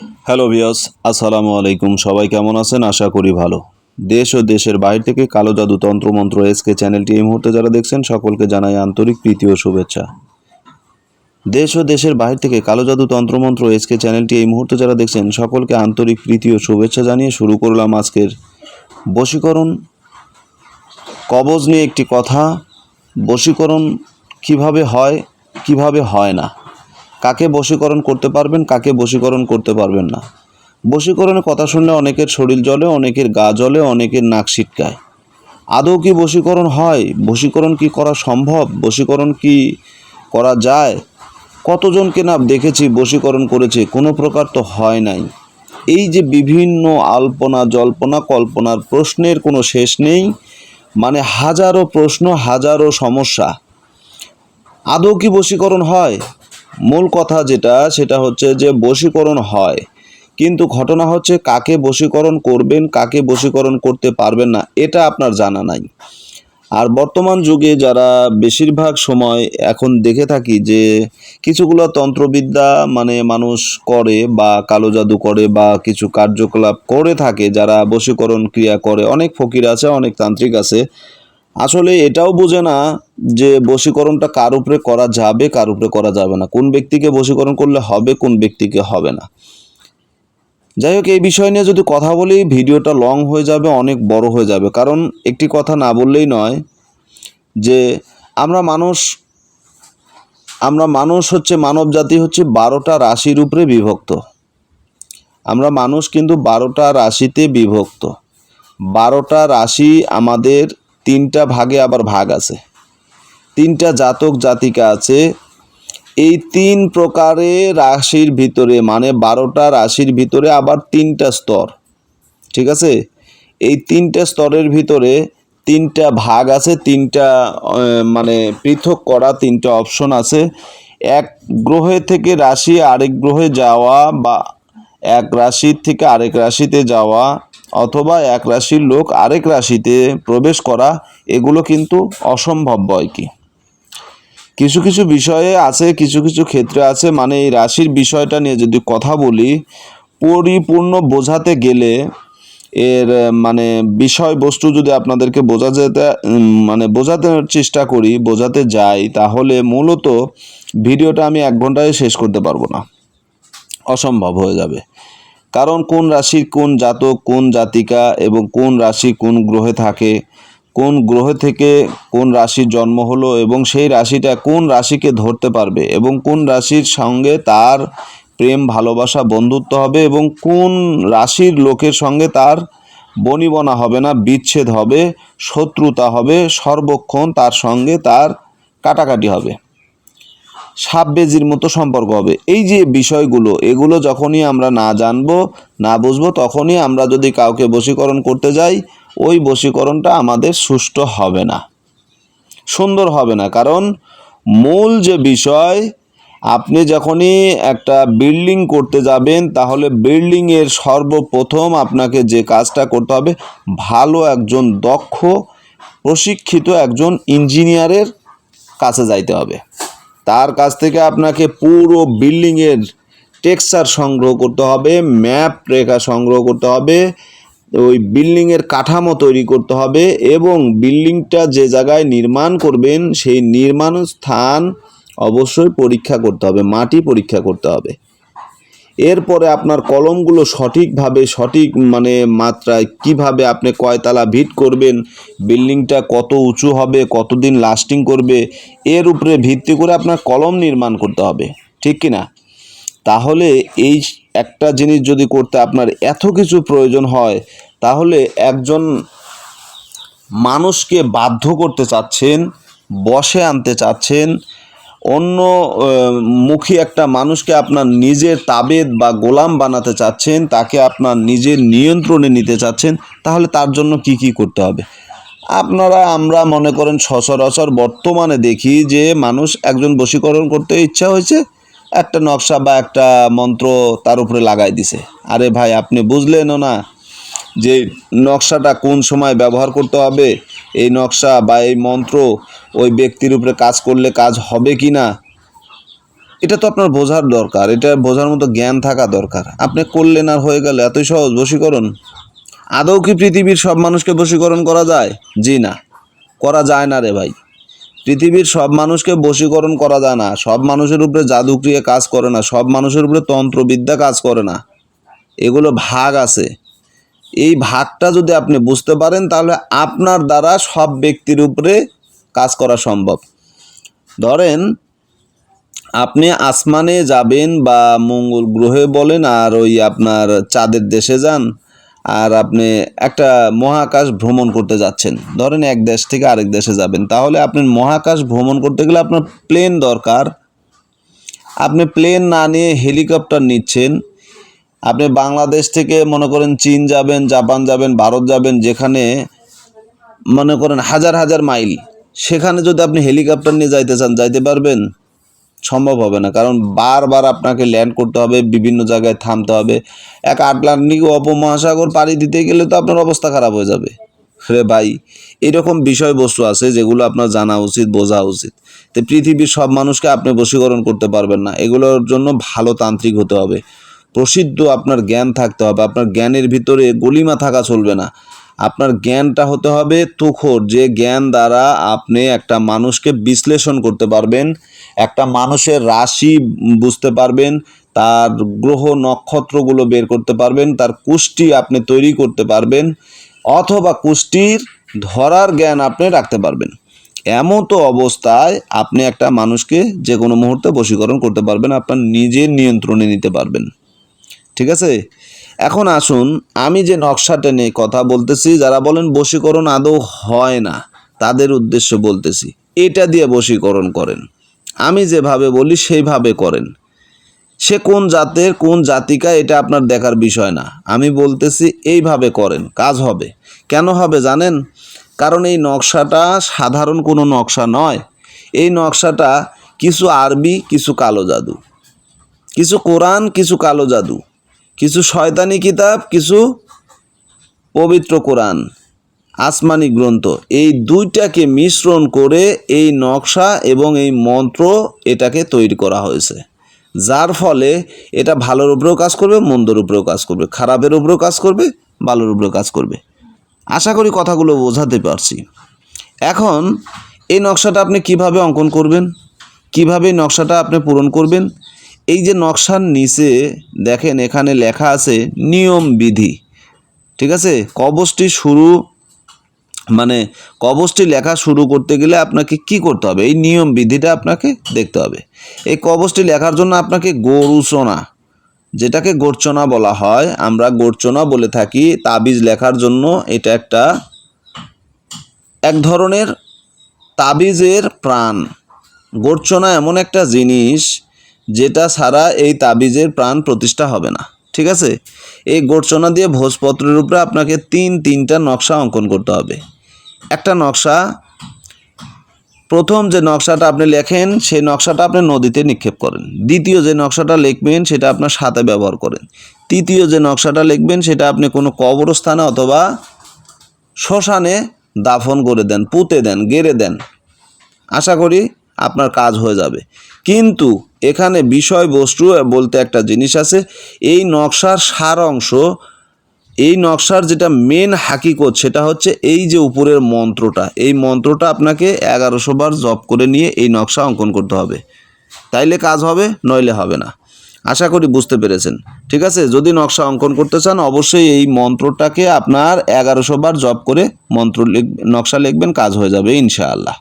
Hello ভিয়াস আসসালামু আলাইকুম। সবাই কেমন আছেন? আশা করি ভালো। দেশ ও দেশের বাইরে থেকে কালো জাদু তন্ত্রমন্ত্র এসকে চ্যানেলটি এই মুহূর্তে যারা দেখছেন, সকলকে জানাই আন্তরিক প্রীতি ও শুভেচ্ছা। দেশ ও দেশের বাইরে থেকে কালো জাদু তন্ত্রমন্ত্র এসকে চ্যানেলটি এই মুহূর্তে যারা দেখছেন, সকলকে আন্তরিক প্রীতি ও শুভেচ্ছা জানিয়ে শুরু করলাম আজকের বশীকরণ। কবজ নিয়ে একটি কথা, বশীকরণ কীভাবে হয় কীভাবে হয় না। কাকে বশীকরণ করতে পারবেন, কাকে বশীকরণ করতে পারবেন না। বশীকরণের কথা শুনলে অনেকের শরীর জ্বলে, অনেকের গা জ্বলে, অনেকের নাক ছিটকায়। আদৌ কি বশীকরণ হয়? বশীকরণ কি করা সম্ভব? বশীকরণ কি করা যায়? কতজনকে না দেখেছি বশীকরণ করেছে? কোনো প্রকার তো হয় নাই। এই যে বিভিন্ন আলপনা, জল্পনা, কল্পনার প্রশ্নের কোনো শেষ নেই মানে হাজারো প্রশ্ন, হাজারো সমস্যা। আদৌ কি বশীকরণ হয়? মূল কথা যেটা, সেটা হচ্ছে যে বশীকরণ হয়। কিন্তু ঘটনা হচ্ছে কাকে বশীকরণ করবেন, কাকে বশীকরণ করতে পারবেন না, এটা আপনার জানা নাই। আর বর্তমান যুগে যারা বেশিরভাগ সময় এখন দেখে থাকি যে কিছুগুলো তন্ত্রবিদ্যা মানে মানুষ করে বা কালো জাদু করে বা কিছু কার্যকলাপ করে থাকে, যারা বশীকরণ ক্রিয়া করে, অনেক ফকির আছে, অনেক তান্ত্রিক আছে আসলে এটাও বোঝে না যে বশীকরণটা কার উপরে করা যাবে, কার উপরে করা যাবে না। কোন ব্যক্তিকে বশীকরণ করলে হবে, কোন ব্যক্তিকে হবে না। যাই হোক, এই বিষয় নিয়ে যদি কথা বলি, ভিডিওটা লং হয়ে যাবে, অনেক বড় হয়ে যাবে। কারণ একটি কথা না বললেই নয় যে আমরা মানুষ আমরা মানুষ হচ্ছে, মানব জাতি হচ্ছে বারোটা রাশির উপরে বিভক্ত। আমরা মানুষ কিন্তু বারোটা রাশিতে বিভক্ত। বারোটা রাশি আমাদের তিনটা ভাগে আবার ভাগ আছে। তিনটা জাতক জাতিকা আছে। এই তিন প্রকারে রাশির ভিতরে মানে বারোটা রাশির ভিতরে আবার তিনটা স্তর। ঠিক আছে? এই তিনটা স্তরের ভিতরে তিনটা ভাগ আছে, তিনটা মানে পৃথক করা তিনটা অপশন আছে। এক গ্রহে থেকে রাশি আরেক গ্রহে যাওয়া বা এক রাশির থেকে আরেক রাশিতে যাওয়া অথবা এক রাশির লোক আরেক রাশিতে প্রবেশ করা, এগুলো কিন্তু অসম্ভব বয় কি? কিছু কিছু বিষয়ে আছে, কিছু কিছু ক্ষেত্রে আছে মানে এই রাশির বিষয়টা নিয়ে যদি কথা বলি, পরিপূর্ণ বোঝাতে গেলে এর মানে বিষয়বস্তু যদি আপনাদেরকে বোঝা যেতে মানে বোঝাতে চেষ্টা করি, বোঝাতে যাই, তাহলে মূলত ভিডিওটা আমি এক ঘন্টায় শেষ করতে পারব না। অসম্ভব হয়ে যাবে। কারণ কোন রাশির কোন জাতক, কোন জাতিকা এবং কোন রাশি কোন গ্রহে থাকে, কোন গ্রহ থেকে কোন রাশির জন্ম হলো এবং সেই রাশিটা কোন রাশিকে ধরতে পারবে এবং কোন রাশির সঙ্গে তার প্রেম, ভালোবাসা, বন্ধুত্ব হবে এবং কোন রাশির লোকের সঙ্গে তার বনিবনা হবে না, বিচ্ছেদ হবে, শত্রুতা হবে, সর্বক্ষণ তার সঙ্গে তার কাটাকাটি হবে। সাপ বেজির মতো সম্পর্ক হবে। এই যে বিষয়গুলো, এগুলো যখনই আমরা না জানব, না বুঝব, তখনই আমরা যদি কাউকে বশীকরণ করতে যাই, ওই বশীকরণটা আমাদের সুষ্ঠু হবে না। সুন্দর হবে না, কারণ মূল যে বিষয়, আপনি যখনই একটা বিল্ডিং করতে যাবেন, তাহলে বিল্ডিংয়ের সর্বপ্রথম আপনাকে যে কাজটা করতে হবে, ভালো একজন দক্ষ, প্রশিক্ষিত একজন ইঞ্জিনিয়ারের কাছে যাইতে হবে। তার কাছ থেকে আপনাকে পুরো বিল্ডিংয়ের টেক্সচার সংগ্রহ করতে হবে ম্যাপ রেখা সংগ্রহ করতে হবে, ওই বিল্ডিংয়ের কাঠামো তৈরি করতে হবে এবং বিল্ডিংটা যে জায়গায় নির্মাণ করবেন, সেই নির্মাণ স্থান অবশ্যই পরীক্ষা করতে হবে, মাটি পরীক্ষা করতে হবে। এরপরে আপনার কলমগুলো সঠিকভাবে, সঠিক মানে মাত্রায় কীভাবে আপনি কয়তলা ভিট করবেন, বিল্ডিংটা কত উঁচু হবে, কতদিন লাস্টিং করবে, এর উপরে ভিত্তি করে আপনার কলম নির্মাণ করতে হবে, ঠিক কি না? তাহলে এই একটা জিনিস যদি করতে আপনার এত কিছু প্রয়োজন হয়, তাহলে একজন মানুষকে বাধ্য করতে চাচ্ছেন, বসে আনতে চাচ্ছেন অন্য মুখী একটা মানুষকে আপনার নিজের তাবেদ বা গোলাম বানাতে চাচ্ছেন, তাকে আপনার নিজের নিয়ন্ত্রণে নিতে চাচ্ছেন, তাহলে তার জন্য কি কি করতে হবে? আপনারা, আমরা মনে করেন সচরাচর বর্তমানে দেখি যে মানুষ একজন বশীকরণ করতে ইচ্ছা হয়েছে, একটা নকশা বা একটা মন্ত্র তার উপরে লাগাই দিছে। আরে ভাই, আপনি বুঝলেনও না। যে নকশাটা কোন সময় ব্যবহার করতে হবে, এই নকশা বা এই মন্ত্র ওই ব্যক্তির উপরে কাজ করলে কাজ হবে কি না, এটা তো আপনার বোঝার দরকার, এটা বোঝার মতো জ্ঞান থাকা দরকার। আপনি করলেন আর হয়ে গেলে, এতই সহজ, বশীকরণ। আদৌ কি পৃথিবীর সব মানুষকে বশীকরণ করা যায়? জি না, করা যায় না রে ভাই। পৃথিবীর সব মানুষকে বশীকরণ করা যায় না, সব মানুষের উপরে জাদুক্রিয়া কাজ করে না, সব মানুষের উপরে তন্ত্রবিদ্যা কাজ করে না। এগুলো ভাগ আছে। এই ভাগটা যদি আপনি বুঝতে পারেন, তাহলে আপনার দ্বারা সব ব্যক্তির উপরে কাজ করা সম্ভব। ধরেন, আপনি আসমানে যাবেন বা মঙ্গল গ্রহে বলেন, আর ওই আপনার চাঁদের দেশে যান, আর আপনি একটা মহাকাশ ভ্রমণ করতে যাচ্ছেন। ধরেন, এক দেশ থেকে আরেক দেশে যাবেন। তাহলে আপনি মহাকাশ ভ্রমণ করতে গেলে আপনার প্লেন দরকার। আপনি প্লেন না নিয়ে হেলিকপ্টার নিচ্ছেন আপনি বাংলাদেশ থেকে মনে করেন চীন যাবেন, জাপান যাবেন, ভারত যাবেন, যেখানে মনে করেন হাজার হাজার মাইল, সেখানে যদি আপনি হেলিকপ্টার নিয়ে যাইতে চান, যাইতে পারবেন? সম্ভব হবে না, কারণ বারবার আপনাকে ল্যান্ড করতে হবে, বিভিন্ন জায়গায় থামতে হবে। এক আটলান্টিক অপমহাসাগর পাড়ি দিতে গেলে তো আপনার অবস্থা খারাপ হয়ে যাবে। রে ভাই, এরকম বিষয়বস্তু আছে যেগুলো আপনার জানা উচিত, বোঝা উচিত। তো পৃথিবীর সব মানুষকে আপনি বশীকরণ করতে পারবেন না, এগুলোর জন্য ভালো তান্ত্রিক হতে হবে। প্রসিদ্ধ আপনার জ্ঞান থাকতে হবে, আপনার জ্ঞানের ভিতরে গলিমা থাকা চলবে না। আপনার জ্ঞানটা হতে হবে তুখর, যে জ্ঞান দ্বারা আপনি একটা মানুষকে বিশ্লেষণ করতে পারবেন, একটা মানুষের রাশি বুঝতে পারবেন, তার গ্রহ নক্ষত্রগুলো বের করতে পারবেন, তার কুষ্টি আপনি তৈরি করতে পারবেন, অথবা কুষ্টির ধরার জ্ঞান আপনি রাখতে পারবেন। এমন তো অবস্থায় আপনি একটা মানুষকে যে কোনো মুহূর্তে বশীকরণ করতে পারবেন, আপনার নিজের নিয়ন্ত্রণে নিতে পারবেন। ঠিক আছে? এখন আসুন, আমি যে নকশাটা নিয়ে কথা বলতেছি, যারা বলেন বশীকরণ আদৌ হয় না, তাদের উদ্দেশ্য বলতেছি, এটা দিয়ে বশীকরণ করেন। আমি যেভাবে বলি সেইভাবে করেন। সে কোন জাতের, কোন জাতিকা, এটা আপনার দেখার বিষয় না। আমি বলতেছি এইভাবে করেন, কাজ হবে। কেন হবে জানেন? কারণ এই নকশাটা সাধারণ কোনো নকশা নয়। এই নকশাটা কিছু আরবি, কিছু কালো জাদু। কিছু কোরআন, কিছু কালো জাদু। কিছু শয়তানি কিতাব, কিছু পবিত্র কোরআন, আসমানি গ্রন্থ। এই দুইটাকে মিশ্রণ করে এই নকশা এবং এই মন্ত্র এটাকে তৈরি করা হয়েছে। যার ফলে এটা ভালোর উপরেও কাজ করবে, মন্দর উপরেও কাজ করবে, খারাপের উপরেও কাজ করবে, ভালোর উপরেও কাজ করবে। আশা করি কথাগুলো বোঝাতে পারছি। এখন এই নকশাটা আপনি কীভাবে অঙ্কন করবেন? কীভাবে নকশাটা আপনি পূরণ করবেন? এই যে নকশার নিচে দেখেন এখানে লেখা আছে নিয়ম বিধি, ঠিক আছে? কবচটি শুরু মানে কবচটি লেখা শুরু করতে গেলে আপনাকে কি করতে হবে? এই নিয়ম বিধিটা আপনাকে দেখতে হবে। এই কবচটি লেখার জন্য আপনাকে গরুচনা, যেটাকে গোরচনা বলা হয়, আমরা গোরচনা বলে থাকি, তাবিজ লেখার জন্য এটা একটা এক ধরনের তাবিজের প্রাণ। গোরচনা এমন একটা জিনিস যেটা ছাড়া এই তাবিজের প্রাণ প্রতিষ্ঠা হবে না। ঠিক আছে? এই গোরচনা দিয়ে ভোজপত্রের উপরে আপনাকে তিন তিনটা নকশা অঙ্কন করতে হবে। একটা নকশা, প্রথম যে নকশাটা আপনি লেখেন, সেই নকশাটা আপনি নদীতে নিক্ষেপ করেন। দ্বিতীয় যে নকশাটা লিখবেন, সেটা আপনার সাথে ব্যবহার করেন। তৃতীয় যে নকশাটা লিখবেন, সেটা আপনি কোনো কবরস্থানে অথবা শ্মশানে দাফন করে দেন, পুঁতে দেন, গেড়ে দেন। আশা করি আপনার কাজ হয়ে যাবে। কিন্তু এখানে বিষয়বস্তু বলতে একটা জিনিস আছে, এই নকশার সার অংশ, এই নকশার যেটা মেন হাকিকত সেটা হচ্ছে এই যে উপরের মন্ত্রটা, এই মন্ত্রটা আপনাকে এগারোশো বার জপ করে নিয়ে এই নকশা অঙ্কন করতে হবে। তাইলে কাজ হবে, নইলে হবে না। আশা করি বুঝতে পেরেছেন। ঠিক আছে? যদি নকশা অঙ্কন করতে চান, অবশ্যই এই মন্ত্রটাকে আপনার এগারোশো বার জপ করে মন্ত্র নকশা লিখবেন, কাজ হয়ে যাবে ইনশাআল্লাহ।